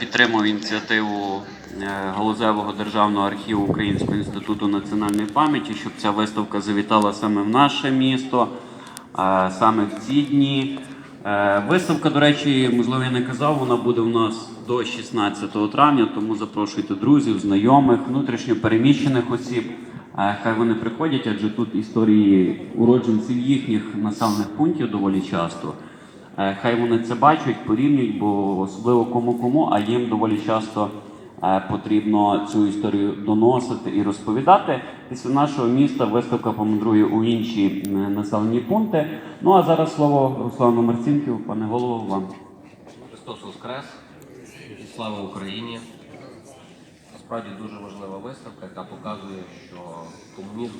Підтримав ініціативу е, Галузевого державного архіву Українського інституту національної пам'яті, щоб ця виставка завітала саме в наше місто, е, саме в ці дні. Е, Виставка, до речі, можливо, я не казав, вона буде у нас до 16 травня, тому запрошуйте друзів, знайомих, внутрішньо переміщених осіб. Хай вони приходять, адже тут історії уродженців їхніх населених пунктів доволі часто. Е, Хай вони це бачать, порівнюють, бо особливо кому кому, а їм доволі часто е, потрібно цю історію доносити і розповідати. Після нашого міста виставка помандрує у інші населені пункти. Ну а зараз слово Руслану Марцінків, пане голово, вам. Христос Воскрес слава Україні. Насправді дуже важлива виставка, яка показує, що комунізм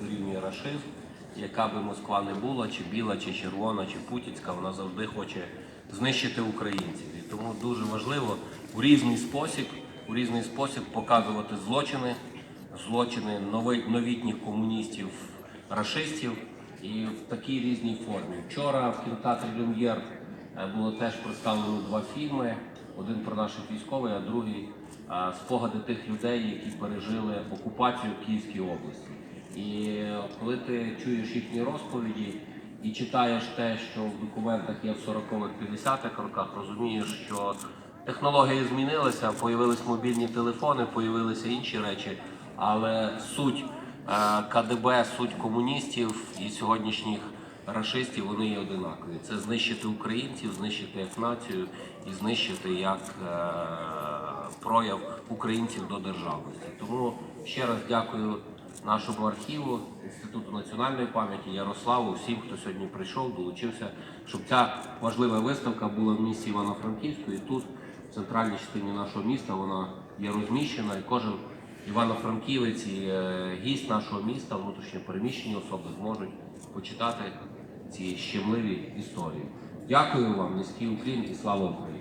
дорівнює рашизм, яка би Москва не була, чи біла, чи червона, чи путінська, вона завжди хоче знищити українців. І тому дуже важливо у різний спосіб, у різний спосіб показувати злочини, злочини новітніх комуністів, рашистів і в такій різній формі. Вчора в кінотеатрі Люм'єр Е, Було теж представлено два фільми: один про наших військових, а другий спогади тих людей, які пережили окупацію в Київській області. І коли ти чуєш їхні розповіді і читаєш те, що в документах є в 40-х, 50-х роках, розумієш, що технології змінилися, появились мобільні телефони, появилися інші речі, але суть е, КДБ, суть комуністів і сьогоднішніх рашистів вони є одинакові. Це знищити українців, знищити як націю і знищити як е, прояв українців до державності. Тому ще раз дякую нашому архіву, Інституту національної пам'яті, Ярославу, всім, хто сьогодні прийшов, долучився, щоб ця важлива виставка була в місті Івано-Франківську і тут, в центральній частині нашого міста, вона є розміщена, і кожен Івано-Франківець і е, гість нашого міста, внутрішньо переміщені особи зможуть почитати ці щемливі історії. Дякую вам, низький уклін і слава Україні!